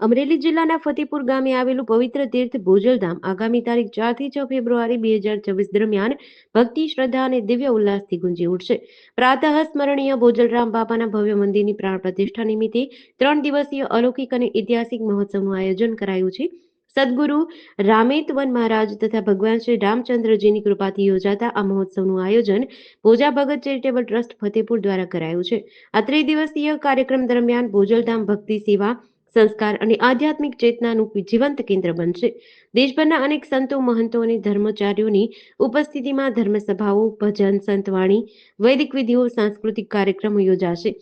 અમરેલી જિલ્લાના ફતેપુર ગામે આવેલું પવિત્ર તીર્થ ભોજલધામ આગામી તારીખ ચારથી છ ફેબ્રુઆરી બે હજાર છવ્વીસ દરમિયાન ભક્તિ, શ્રદ્ધા અને દિવ્ય ઉલ્લાસથી ગુંજી ઉઠશે. પ્રાતઃ સ્મરણીય ભોજલરામ બાપાના ભવ્ય મંદિરની પ્રાણ પ્રતિષ્ઠા નિમિત્તે ત્રણ દિવસીય અલૌકિક અને ઐતિહાસિક મહોત્સવનું આયોજન કરાયું છે. સદગુરુ રામેતવન મહારાજ તથા ભગવાન શ્રી રામચંદ્રજીની કૃપાથી યોજાતા આ મહોત્સવનું આયોજન ભોજા ભગત ચેરિટેબલ ટ્રસ્ટ ફતેપુર દ્વારા કરાયું છે. આ ત્રિદિવસીય કાર્યક્રમ દરમિયાન ભોજલધામ ભક્તિ સેવા સંસ્કાર અને આધ્યાત્મિક ચેતનાનું જીવંત કેન્દ્ર બનશે. દેશભરના અનેક સંતો, મહંતો અને ધર્મચાર્યોની ઉપસ્થિતિમાં ધર્મસભાઓ, ભજન, સંતવાણી, વૈદિક વિધિઓ, સાંસ્કૃતિક કાર્યક્રમો યોજાશે.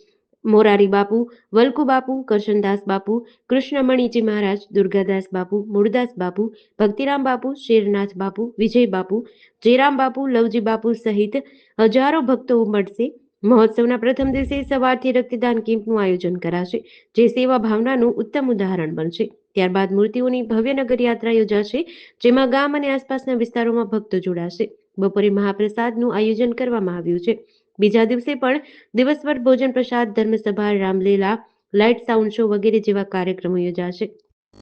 મોરારી બાપુ વલ્કુ બાપુ, કરશનદાસ બાપુ, કૃષ્ણમણીજી મહારાજ, દુર્ગાદાસ બાપુ મૂળદાસ બાપુ, ભક્તિરામ બાપુ, શેરનાથ બાપુ, વિજય બાપુ, જયરામ બાપુ, લવજી બાપુ સહિત હજારો ભક્તો ઉમટશે. મહોત્સવના પ્રથમ દિવસે સવારથી રક્તદાન કેમ્પનું આયોજન કરાશે, જે સેવા ભાવનાનું ઉત્તમ ઉદાહરણ બનશે. ત્યારબાદ મૂર્તિઓની ભવ્ય નગર યાત્રા યોજાશે, જેમાં ગામ અને આસપાસના વિસ્તારોમાં ભક્તો જોડાશે. બપોરે મહાપ્રસાદનું આયોજન કરવામાં આવ્યું છે. બીજા દિવસે પણ દિવસભર ભોજન પ્રસાદ, ધર્મસભા, રામલીલા, લાઇટ સાઉન્ડ શો વગેરે જેવા કાર્યક્રમો યોજાશે.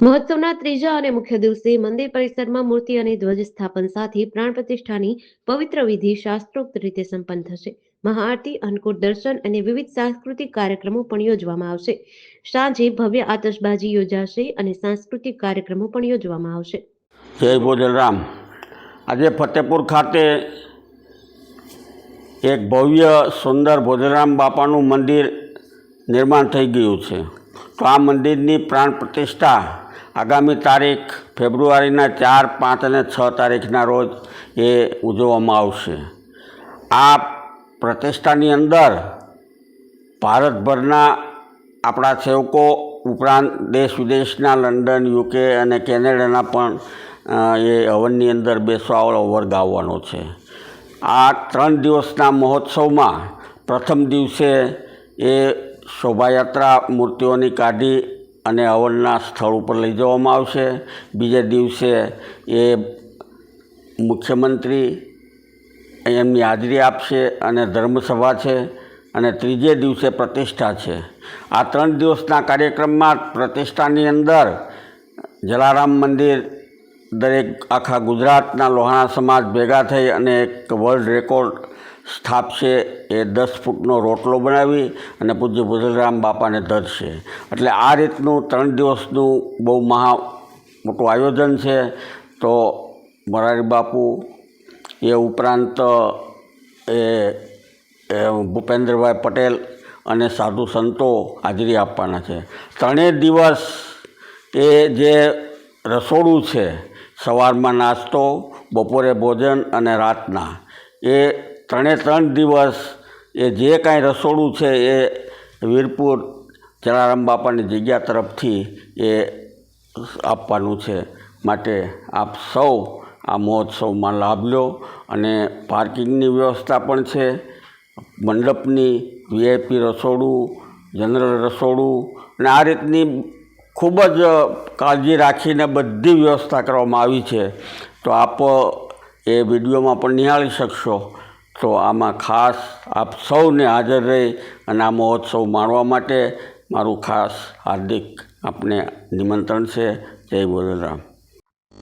મહોત્સવના ત્રીજા અને મુખ્ય દિવસે મંદિર પરિસરમાં મૂર્તિ અને ધ્વજ સ્થાપન સાથે પ્રાણ પ્રતિષ્ઠાની પવિત્ર વિધિ શાસ્ત્રોક્ત રીતે સંપન્ન થશે. મહાઆરતી, અન્નકૂટ દર્શન અને વિવિધ સાંસ્કૃતિક કાર્યક્રમો પણ યોજવામાં આવશે. સાંજે ભવ્ય આતશબાજી યોજાશે અને સાંસ્કૃતિક કાર્યક્રમો પણ યોજવામાં આવશે. જય ભોજલરામ. આજે ફતેપુર ખાતે એક ભવ્ય, સુંદર ભોજલરામ બાપાનું મંદિર નિર્માણ થઈ ગયું છે. તો આ મંદિરની પ્રાણ પ્રતિષ્ઠા આગામી તારીખ ફેબ્રુઆરીના ચાર, પાંચ અને છ તારીખના રોજ એ ઉજવવામાં આવશે. આ પ્રતિષ્ઠાની અંદર ભારતભરના આપણા સેવકો ઉપરાંત દેશ વિદેશના લંડન યુકે અને કેનેડાના પણ એ હવનની અંદર બેસવાવાળો વર્ગ આવવાનો છે. આ ત્રણ દિવસના મહોત્સવમાં પ્રથમ દિવસે એ શોભાયાત્રા મૂર્તિઓની કાઢી અને હવનના સ્થળ ઉપર લઈ જવામાં આવશે. બીજે દિવસે એ મુખ્યમંત્રી એમની હાજરી આપશે અને ધર્મસભા છે અને ત્રીજે દિવસે પ્રતિષ્ઠા છે. આ ત્રણ દિવસના કાર્યક્રમમાં પ્રતિષ્ઠાની અંદર જલારામ મંદિર દરેક આખા ગુજરાતના લોહાણા સમાજ ભેગા થઈ અને એક વર્લ્ડ રેકોર્ડ સ્થાપશે. એ દસ ફૂટનો રોટલો બનાવી અને પૂજ્ય ભુજલરામ બાપાને ધરશે. એટલે આ રીતનું ત્રણ દિવસનું બહુ મહા મોટું આયોજન છે. તો મોરારી બાપુ એ ઉપરાંત, એ ભૂપેન્દ્રભાઈ પટેલ અને સાધુ સંતો હાજરી આપવાના છે. ત્રણેય દિવસ એ જે રસોડું છે, સવારમાં નાસ્તો, બપોરે ભોજન અને રાતના, એ ત્રણે ત્રણ દિવસ એ જે કાંઈ રસોડું છે એ વીરપુર જલારામ બાપાની જગ્યા તરફથી એ આપવાનું છે. માટે આપ સૌ આ મહોત્સવમાં લાભ લો અને પાર્કિંગની વ્યવસ્થા પણ છે. મંડપની વીઆઈપી રસોડું, જનરલ રસોડું અને આ રીતની ખૂબ જ કાળજી રાખીને બધી વ્યવસ્થા કરવામાં આવી છે. તો આપ એ વિડીયોમાં પણ નિહાળી શકશો. તો આમાં ખાસ આપ સૌને હાજર રહી અને આ મહોત્સવ માણવા માટે મારું ખાસ હાર્દિક આપને નિમંત્રણ છે. જય બોલરામ.